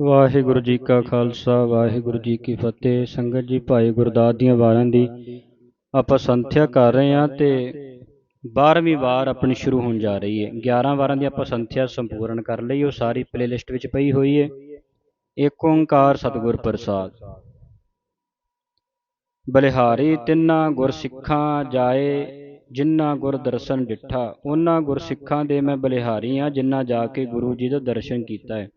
ਵਾਹਿਗੁਰੂ ਜੀ ਕਾ ਖਾਲਸਾ, ਵਾਹਿਗੁਰੂ ਜੀ ਕੀ ਫਤਿਹ। ਸੰਗਤ ਜੀ, ਭਾਈ ਗੁਰਦਾਸ ਦੀਆਂ ਵਾਰਾਂ ਦੀ ਆਪਾਂ ਸੰਥਿਆ ਕਰ ਰਹੇ ਹਾਂ ਤੇ 12ਵੀਂ ਵਾਰ ਆਪਣੀ ਸ਼ੁਰੂ ਹੋਣ ਜਾ ਰਹੀ ਹੈ। 11 ਵਾਰਾਂ ਦੀ ਆਪਾਂ ਸੰਥਿਆ ਸੰਪੂਰਨ ਕਰ ਲਈ, ਉਹ ਸਾਰੀ ਪਲੇਲਿਸਟ ਵਿੱਚ ਪਈ ਹੋਈ ਹੈ। ਏਕ ਓੰਕਾਰ ਸਤਿਗੁਰ ਪ੍ਰਸਾਦ। ਬਲਿਹਾਰੀ, ਤਿੰਨਾ ਗੁਰ ਸਿੱਖਾਂ ਜਾਏ ਜਿਨ੍ਹਾਂ ਗੁਰ ਦਰਸ਼ਨ ਡਿਠਾ, ਉਹਨਾਂ ਗੁਰ ਸਿੱਖਾਂ ਦੇ ਮੈਂ ਬਲਿਹਾਰੀ ਹਾਂ ਜਿਨ੍ਹਾਂ ਜਾ ਕੇ ਗੁਰੂ ਜੀ ਦਾ ਦਰਸ਼ਨ ਕੀਤਾ ਹੈ।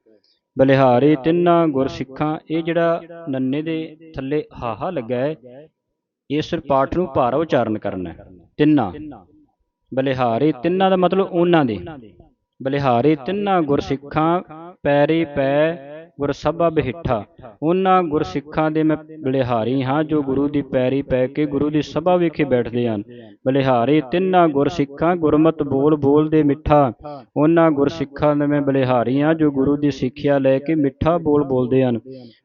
ਬਲਿਹਾਰੀ ਤਿੰਨਾ ਗੁਰ ਸਿੱਖਾਂ ਇਹ ਜਿਹੜਾ ਨੰਨੇ ਦੇ ਥੱਲੇ ਹਾਹਾ ਲੱਗਾ ਹੈ ਇਸ ਪਾਠ ਨੂੰ ਭਾਰਾ ਉਚਾਰਨ ਕਰਨਾ ਹੈ। ਤਿੰਨਾ। ਬਲਿਹਾਰੀ ਤਿੰਨਾ ਦਾ ਮਤਲਬ ਉਹਨਾਂ ਦੇ। ਬਲਿਹਾਰੀ ਤਿੰਨਾ ਗੁਰ ਸਿੱਖਾਂ ਪੈਰੀ ਪੈ ਗੁਰਸਭਾ ਸਭਾ ਉਹਨਾਂ ਗੁਰਸਿੱਖਾਂ ਦੇ ਮੈਂ ਬਲਿਹਾਰੀ ਹਾਂ ਜੋ ਗੁਰੂ ਦੀ ਪੈਰੀ ਪੈ ਕੇ ਗੁਰੂ ਦੀ ਸਭਾ ਵਿਖੇ ਬੈਠਦੇ ਹਨ। ਬਲਿਹਾਰੀ ਤਿੰਨਾਂ ਗੁਰਸਿੱਖਾਂ ਗੁਰਮਤ ਬੋਲ ਬੋਲਦੇ ਮਿੱਠਾ। ਉਹਨਾਂ ਗੁਰਸਿੱਖਾਂ ਦੇ ਮੈਂ ਬਲਿਹਾਰੀ ਹਾਂ ਜੋ ਗੁਰੂ ਦੀ ਸਿੱਖਿਆ ਲੈ ਕੇ ਮਿੱਠਾ ਬੋਲ ਬੋਲਦੇ ਹਨ।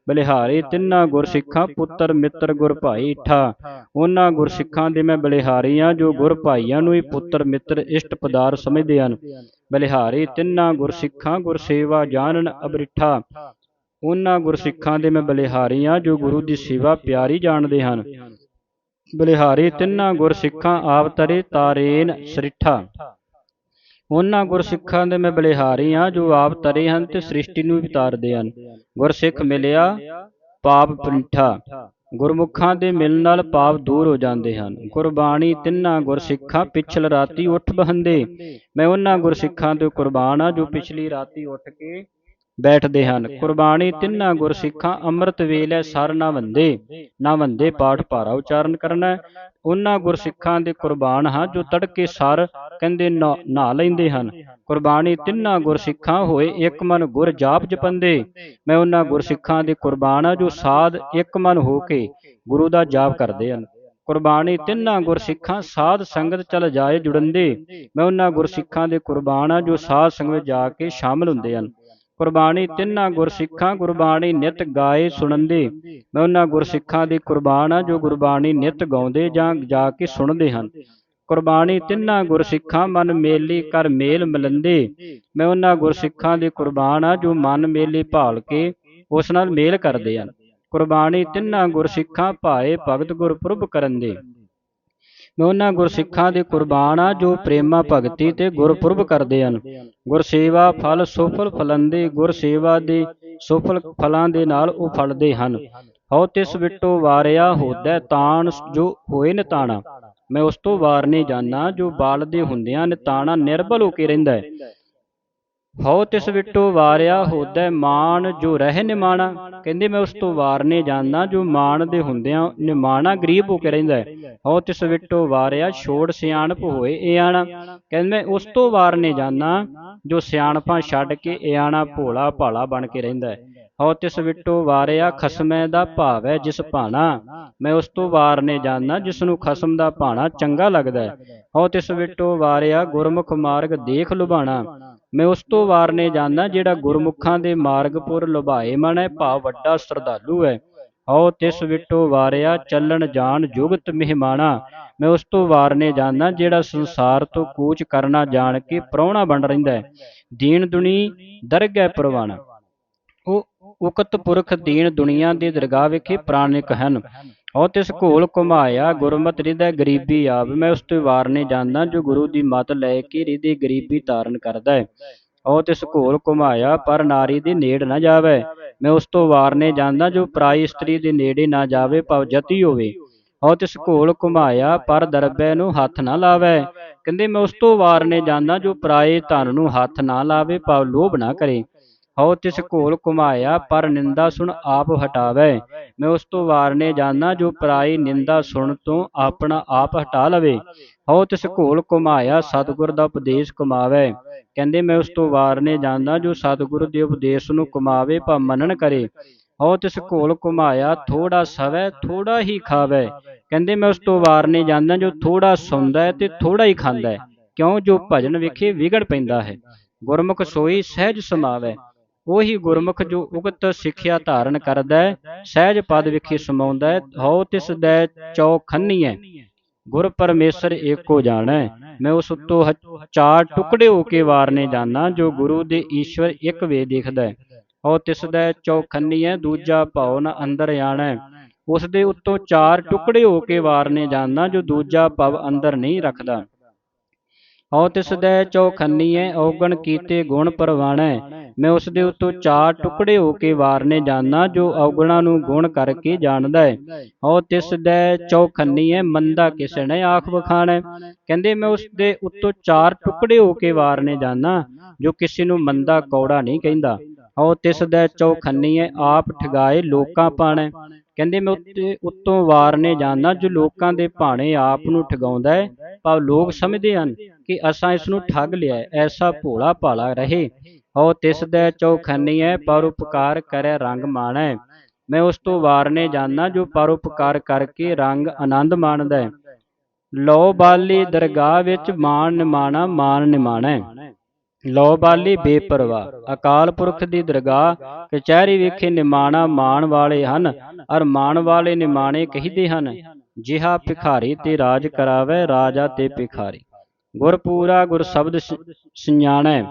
ਬਲਿਹਾਰੀ ਤਿੰਨਾਂ ਗੁਰਸਿੱਖਾਂ ਪੁੱਤਰ ਮਿੱਤਰ ਗੁਰ ਭਾਈ ਠਾ ਉਹਨਾਂ ਗੁਰਸਿੱਖਾਂ ਦੇ ਮੈਂ ਬਲਿਹਾਰੀ ਹਾਂ ਜੋ ਗੁਰ ਭਾਈਆਂ ਨੂੰ ਹੀ ਪੁੱਤਰ ਮਿੱਤਰ ਇਸ਼ਟ ਪਦਾਰ ਸਮਝਦੇ ਹਨ। ਬਲਿਹਾਰੀ ਤਿੰਨਾਂ ਗੁਰਸਿੱਖਾਂ ਗੁਰਸੇਵਾ ਗੁਰ ਸੇਵਾ ਜਾਣਨ ਅਬਰਿਠਾ। ਉਹਨਾਂ ਗੁਰਸਿੱਖਾਂ ਦੇ ਮੈਂ ਬਲਿਹਾਰੀ ਹਾਂ, ਜੋ ਗੁਰੂ ਦੀ ਸੇਵਾ ਪਿਆਰੀ ਜਾਣਦੇ ਹਨ। ਬਲਿਹਾਰੀ, ਤਿੰਨਾ ਗੁਰਸਿੱਖਾਂ ਆਪ ਤਰੇ ਤਾਰੇਨ ਸ੍ਰਿਠਾ। ਉਹਨਾਂ ਗੁਰਸਿੱਖਾਂ ਦੇ ਮੈਂ ਬਲਿਹਾਰੀ ਹਾਂ, ਜੋ ਆਪ ਤਰੇ ਹਨ ਤੇ ਸ੍ਰਿਸ਼ਟੀ ਨੂੰ ਵਿਤਾਰਦੇ ਹਨ। ਗੁਰਸਿੱਖ ਮਿਲਿਆ, ਪਾਪ ਪ੍ਰਿਠਾ ਗੁਰਮੁਖਾਂ ਦੇ ਮਿਲਣ ਨਾਲ ਪਾਪ ਦੂਰ ਹੋ ਜਾਂਦੇ ਹਨ। ਕੁਰਬਾਨੀ, ਤਿੰਨਾਂ ਗੁਰਸਿੱਖਾਂ ਪਿਛਲ ਰਾਤੀ ਉੱਠ ਬਹੰਦੇ। ਮੈਂ ਉਹਨਾਂ ਗੁਰਸਿੱਖਾਂ ਦੇ ਕੁਰਬਾਨ ਆ ਜੋ ਪਿਛਲੀ ਰਾਤੀ ਉੱਠ ਕੇ ਬੈਠਦੇ ਹਨ। ਕੁਰਬਾਨੀ ਤਿੰਨਾ ਗੁਰਸਿੱਖਾਂ ਅੰਮ੍ਰਿਤ ਵੇਲੇ ਸਰ ਨਾ ਵੰਦੇ ਨਾ ਵੰਦੇ ਪਾਠ ਭਾਰਾ ਉਚਾਰਨ ਕਰਨਾ। ਉਹਨਾਂ ਗੁਰਸਿੱਖਾਂ ਦੇ ਕੁਰਬਾਨ ਹਾਂ ਜੋ ਤੜਕੇ ਸਰ ਕਹਿੰਦੇ ਨਹਾ ਲੈਂਦੇ ਹਨ। ਕੁਰਬਾਨੀ ਤਿੰਨਾ ਗੁਰਸਿੱਖਾਂ ਹੋਏ ਇੱਕ ਮਨ ਗੁਰ ਜਾਪ ਜਪੰਦੇ। ਮੈਂ ਉਹਨਾਂ ਗੁਰਸਿੱਖਾਂ ਦੇ ਕੁਰਬਾਨ ਆ ਜੋ ਸਾਧ ਇੱਕ ਮਨ ਹੋ ਕੇ ਗੁਰੂ ਦਾ ਜਾਪ ਕਰਦੇ ਹਨ। ਕੁਰਬਾਨੀ ਤਿੰਨਾ ਗੁਰਸਿੱਖਾਂ ਸਾਧ ਸੰਗਤ ਚਲ ਜਾਏ ਜੁੜੰਦੇ। ਮੈਂ ਉਹਨਾਂ ਗੁਰਸਿੱਖਾਂ ਦੇ ਕੁਰਬਾਨ ਆ ਜੋ ਸਾਧ ਸੰਗਤ ਜਾ ਕੇ ਸ਼ਾਮਲ ਹੁੰਦੇ। ਹਨ ਕੁਰਬਾਨੀ ਤਿੰਨਾਂ ਗੁਰਸਿੱਖਾਂ ਗੁਰਬਾਣੀ ਨਿਤ ਗਾਏ ਸੁਣੰਦੇ। ਮੈਂ ਉਹਨਾਂ ਗੁਰਸਿੱਖਾਂ ਦੀ ਕੁਰਬਾਨ ਆ ਜੋ ਗੁਰਬਾਣੀ ਨਿਤ ਗਾਉਂਦੇ ਜਾਂ ਜਾ ਕੇ ਸੁਣਦੇ ਹਨ। ਕੁਰਬਾਨੀ ਤਿੰਨਾਂ ਗੁਰਸਿੱਖਾਂ ਮਨ ਮੇਲੀ ਕਰ ਮੇਲ ਮਿਲੰਦੇ। ਮੈਂ ਉਹਨਾਂ ਗੁਰਸਿੱਖਾਂ ਦੀ ਕੁਰਬਾਨ ਆ ਜੋ ਮਨ ਮੇਲੀ ਭਾਲ ਕੇ ਉਸ ਨਾਲ ਮੇਲ ਕਰਦੇ ਹਨ। ਕੁਰਬਾਨੀ ਤਿੰਨਾਂ ਗੁਰਸਿੱਖਾਂ ਭਾਏ ਭਗਤ ਗੁਰਪੁਰਬ ਕਰਨ ਦੇ ਮੈਂ ਉਹਨਾਂ ਗੁਰਸਿੱਖਾਂ ਦੇ ਕੁਰਬਾਨ ਆ, ਜੋ ਪ੍ਰੇਮਾ ਭਗਤੀ ਤੇ ਗੁਰਪੁਰਬ ਕਰਦੇ ਹਨ। ਗੁਰਸੇਵਾ ਫਲ ਸੁਫਲ ਫਲੰਦੇ, ਗੁਰਸੇਵਾ ਦੇ ਸੁਫਲ ਫਲਾਂ ਦੇ ਨਾਲ ਉਹ ਫਲਦੇ ਹਨ। ਹਉ ਤਿਸ ਵਿਟੋ ਵਾਰਿਆ ਹੋਦਾ, ਤਾਣ ਜੋ ਹੋਏ ਨਿਤਾਣਾ ਮੈਂ ਉਸ ਤੋਂ ਵਾਰਨੇ ਜਾਣਾ ਜੋ ਬਾਲਦੇ ਹੁੰਦਿਆਂ ਨਿਤਾਣਾ ਨਿਰਬਲ ਹੋ ਕੇ ਰਹਿੰਦਾ ਹੈ। ਹਉ ਤਿਸ ਵਿਟੋ ਵਾਰਿਆ ਹੋਦਾ ਮਾਨ ਜੋ ਰਹਿ ਨਿਮਾਣਾ। ਕਹਿੰਦੇ, ਮੈਂ ਉਸ ਤੋਂ ਵਾਰਨੇ ਜਾਂਦਾ ਜੋ ਮਾਨ ਦੇ ਹੁੰਦਿਆਂ ਨਿਮਾਣਾ ਗਰੀਬ ਹੋ ਕੇ ਰਹਿੰਦਾ ਹਉ ਤਿਸ ਵਿਟੋ ਵਾਰਿਆ, ਛੋੜ ਸਿਆਣਪ ਹੋਏ ਇਆਣਾ ਕਹਿੰਦੇ, ਮੈਂ ਉਸ ਤੋਂ ਵਾਰਨੇ ਜਾਣਾ ਜੋ ਸਿਆਣਪਾਂ ਛੱਡ ਕੇ ਇਆਣਾ ਭੋਲਾ ਭਾਲਾ ਬਣ ਕੇ ਰਹਿੰਦਾ ਹੈ। ਹਉ ਤਿਸ ਵਿਟੋ ਵਾਰਿਆ, ਖਸਮੈ ਦਾ ਭਾਵ ਹੈ ਜਿਸ ਭਾਣਾ। ਮੈਂ ਉਸ ਤੋਂ ਵਾਰਨੇ ਜਾਣਾ ਜਿਸ ਨੂੰ ਖਸਮ ਦਾ ਭਾਣਾ ਚੰਗਾ ਲੱਗਦਾ ਹੈ। ਹਉ ਤਿਸ ਵਿਟੋ ਵਾਰਿਆ, ਗੁਰਮੁਖ ਮਾਰਗ ਦੇਖ ਲੁਭਾਣਾ। ਮੈਂ ਉਸ ਤੋਂ ਵਾਰਨੇ ਜਾਣਾ ਜਿਹੜਾ ਗੁਰਮੁਖਾਂ ਦੇ ਮਾਰਗਪੁਰ ਲੁਭਾਏ ਮਨ ਹੈ, ਭਾਵ ਵੱਡਾ ਸ਼ਰਧਾਲੂ ਹੈ। ਹਉ ਤਿਸ ਵਿਟੋ ਵਾਰਿਆ ਚੱਲਣ ਜਾਣ ਜੁਗਤ ਮਹਿਮਾਨਾ। ਮੈਂ ਉਸ ਤੋਂ ਵਾਰਨੇ ਜਾਣਾ ਜਿਹੜਾ ਸੰਸਾਰ ਤੋਂ ਕੂਚ ਕਰਨਾ ਜਾਣ ਕੇ ਪ੍ਰਾਹੁਣਾ ਬਣ ਰਹਿੰਦਾ ਹੈ। ਦੀਨ ਦੁਨੀ ਦਰਗਹਿ ਪ੍ਰਵਾਣਾ। ਉਹ ਉਕਤ ਪੁਰਖ ਦੀਨ ਦੁਨੀਆ ਦੇ ਦਰਗਾਹ ਵਿਖੇ ਪ੍ਰਾਣਿਕ ਹਨ। ਉਹ ਤਿਸ ਘੋਲ ਘੁਮਾਇਆ, ਗੁਰਮਤਿ ਹਿਰਦੈ ਗਰੀਬੀ ਆਪ ਮੈਂ ਉਸ ਤੋਂ ਵਾਰਨੇ ਜਾਂਦਾ ਜੋ ਗੁਰੂ ਦੀ ਮਤ ਲੈ ਕੇ ਹਿਰਦੇ ਗਰੀਬੀ ਧਾਰਨ ਕਰਦਾ ਹੈ। ਉਹ ਤਿਸ ਘੋਲ ਘੁਮਾਇਆ, ਪਰ ਨਾਰੀ ਦੇ ਨੇੜ ਨਾ ਜਾਵੇ। ਮੈਂ ਉਸ ਤੋਂ ਵਾਰਨੇ ਜਾਂਦਾ ਜੋ ਪਰਾਈ ਇਸਤਰੀ ਦੇ ਨੇੜੇ ਨਾ ਜਾਵੇ, ਭਵ ਜਤੀ ਹੋਵੇ। ਉਹ ਤਿਸ ਘੋਲ ਘੁਮਾਇਆ, ਪਰ ਦਰਬੈ ਨੂੰ ਹੱਥ ਨਾ ਲਾਵੇ। ਕਹਿੰਦੇ ਮੈਂ ਉਸ ਤੋਂ ਵਾਰਨੇ ਜਾਂਦਾ ਜੋ ਪਰਾਏ ਧਨ ਨੂੰ ਹੱਥ ਨਾ ਲਾਵੇ, ਭਾਵ ਲੋਭ ਨਾ ਕਰੇ। ਹਉ ਤਿਸ ਘੋਲ ਘੁਮਾਇਆ ਪਰ ਨਿੰਦਾ ਸੁਣ ਆਪ ਹਟਾਵੇ। ਮੈਂ ਉਸ ਤੋਂ ਵਾਰਨੇ ਜਾਣਾ ਜੋ ਪਰਾਈ ਨਿੰਦਾ ਸੁਣ ਤੋਂ ਆਪਣਾ ਆਪ ਹਟਾ ਲਵੇ। ਹਉ ਤਿਸ ਘੋਲ ਘੁਮਾਇਆ ਸਤਿਗੁਰ ਦਾ ਉਪਦੇਸ਼ ਕਮਾਵੇ ਕਹਿੰਦੇ ਮੈਂ ਉਸ ਤੋਂ ਵਾਰਨੇ ਜਾਣਾ ਜੋ ਸਤਿਗੁਰ ਦੇ ਉਪਦੇਸ਼ ਨੂੰ ਕਮਾਵੇ ਭਾ ਮੰਨਣ ਕਰੇ। ਹਉ ਤਿਸ ਘੋਲ ਘੁਮਾਇਆ ਥੋੜਾ ਸਵੈ ਥੋੜਾ ਹੀ ਖਾਵੇ। ਕਹਿੰਦੇ ਮੈਂ ਉਸ ਤੋਂ ਵਾਰਨੇ ਜਾਣਾ ਜੋ ਥੋੜਾ ਸੌਂਦਾ ਹੈ ਤੇ ਥੋੜਾ ਹੀ ਖਾਂਦਾ ਹੈ। ਕਿਉਂ? ਜੋ ਭਜਨ ਵਿਖੇ ਵਿਗੜ ਪੈਂਦਾ ਹੈ। ਗੁਰਮੁਖ ਸੋਈ ਸਹਿਜ ਸਮਾਵੇ ਉਹੀ ਗੁਰਮੁਖ ਜੋ ਉਗਤ ਸਿੱਖਿਆ ਧਾਰਨ ਕਰਦਾ ਹੈ, ਸਹਿਜ ਪਦ ਵਿਖੇ ਸਮਾਉਂਦਾ ਹੈ, ਹਉ ਤਿਸ ਦੈ ਚੌਖੰਨੀਐ ਗੁਰ ਪਰਮੇਸ਼ਰ ਏਕੋ ਜਾਣੈ, ਮੈਂ ਉਸ ਉੱਤੋਂ ਚਾਰ ਟੁਕੜੇ ਹੋ ਕੇ ਵਾਰਨੇ ਜਾਣਾ ਜੋ ਗੁਰੂ ਦੇ ਈਸ਼ਵਰ ਇੱਕ ਵੇ ਦੇਖਦਾ ਹੈ। ਹਉ ਤਿਸ ਦੈ ਚੌਖੰਨੀਐ ਦੂਜਾ ਭਉ ਨ ਅੰਦਰ ਆਣੈ। ਉਸ ਦੇ ਉੱਤੋਂ ਚਾਰ ਟੁਕੜੇ ਹੋ ਕੇ ਵਾਰਨੇ ਜਾਂਦਾ ਜੋ ਦੂਜਾ ਭਵ ਅੰਦਰ ਨਹੀਂ ਰੱਖਦਾ। ਹਉ ਤਿਸ ਦੈ ਚੌਖੰਨੀਐ ਔਗਣ ਕੀਤੇ ਗੁਣ ਪਰਵਾਣੈ। ਮੈਂ ਉਸ ਦੇ ਉੱਤੋਂ ਚਾਰ ਟੁਕੜੇ ਹੋ ਕੇ ਵਾਰਨੇ ਜਾਣਾ, ਜੋ ਔਗਣਾ ਨੂੰ ਗੁਣ ਕਰਕੇ ਜਾਣਦਾ ਹੈ ਹਉ ਤਿਸ ਦੈ ਚੌਖੰਨੀਐ ਮੰਦਾ ਕਿਸੇ ਨੇ ਆਖ ਬਖਾਣੈ ਕਹਿੰਦੇ ਮੈਂ ਉਸ ਦੇ ਉੱਤੋਂ ਚਾਰ ਟੁਕੜੇ ਹੋ ਕੇ ਵਾਰਨੇ ਜਾਣਾ, ਜੋ ਕਿਸੇ ਨੂੰ ਮੰਦਾ ਕੌੜਾ ਨਹੀਂ ਕਹਿੰਦਾ। ਹਉ ਤਿਸ ਦੈ ਚੌਖੰਨੀਐ ਆਪ ਠਗਾਏ ਲੋਕਾਂ ਪਾਣੈ। ਕਹਿੰਦੇ ਮੈਂ ਉੱਤੇ ਉੱਤੋਂ ਵਾਰਨੇ ਜਾਣਾ, ਜੋ ਲੋਕਾਂ ਦੇ ਭਾਣੇ ਆਪ ਨੂੰ ਠਗਾਉਂਦਾ ਹੈ ਪਰ ਲੋਕ ਸਮਝਦੇ ਹਨ ਕਿ ਅਸਾਂ ਇਸ ਨੂੰ ਠੱਗ ਲਿਆ ਐਸਾ ਭੋਲਾ ਭਾਲਾ ਰਹੇ। ਹਉ ਤਿਸ ਦੈ ਚੌਖੰਨੀਐ ਪਰਉਪਕਾਰ ਕਰੈ ਰੰਗ ਮਾਣੈ ਮੈਂ ਉਸ ਤੋਂ ਵਾਰਨੇ ਜਾਣਾ ਜੋ ਪਰਉਪਕਾਰ ਕਰਕੇ ਰੰਗ ਆਨੰਦ ਮਾਣਦਾ ਹੈ। ਲੋ ਬਾਲੀ ਦਰਗਾਹ ਵਿੱਚ ਮਾਨ ਨਿਮਾਣਾ ਮਾਨ ਨਿਮਾਣੈ ਲੋ ਬਾਲੀ ਬੇਪਰਵਾਹ ਅਕਾਲ ਪੁਰਖ ਦੀ ਦਰਗਾਹ ਕਚਹਿਰੀ ਵਿਖੇ ਨਿਮਾਣਾ ਮਾਣ ਵਾਲੇ ਹਨ ਅਰ ਮਾਣ ਵਾਲੇ ਨਿਮਾਣੇ ਕਹੀਦੇ ਹਨ। ਜਿਹਾ ਭਿਖਾਰੀ ਤੇ ਰਾਜ ਕਰਾਵੇ ਰਾਜਾ ਤੇ ਭਿਖਾਰੀ। ਗੁਰ ਪੂਰਾ ਗੁਰ ਸ਼ਬਦ ਸਿਆਣੈ।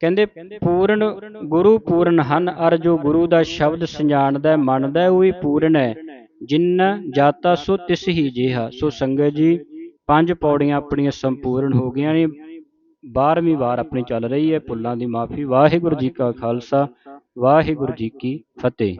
ਕਹਿੰਦੇ ਪੂਰਨ ਗੁਰੂ ਪੂਰਨ ਹਨ ਅਰ ਜੋ ਗੁਰੂ ਦਾ ਸ਼ਬਦ ਸਿਆਣਦਾ ਮੰਨਦਾ ਉਹ ਹੀ ਪੂਰਨ। ਹੈ ਜਿਨ ਜਾਤਾ ਸੋ ਤਿਸ ਹੀ ਜਿਹਾ। ਸੋ ਸੰਗਤ ਜੀ ਪੰਜ ਪੌੜੀਆਂ ਆਪਣੀਆਂ ਸੰਪੂਰਨ ਹੋ ਗਈਆਂ ਨੇ। 12ਵੀਂ ਵਾਰ ਆਪਣੀ ਚੱਲ ਰਹੀ ਹੈ। ਭੁੱਲਾਂ ਦੀ ਮਾਫੀ। ਵਾਹਿਗੁਰੂ ਜੀ ਕਾ ਖਾਲਸਾ। ਵਾਹਿਗੁਰੂ ਜੀ ਕੀ ਫਤਿਹ।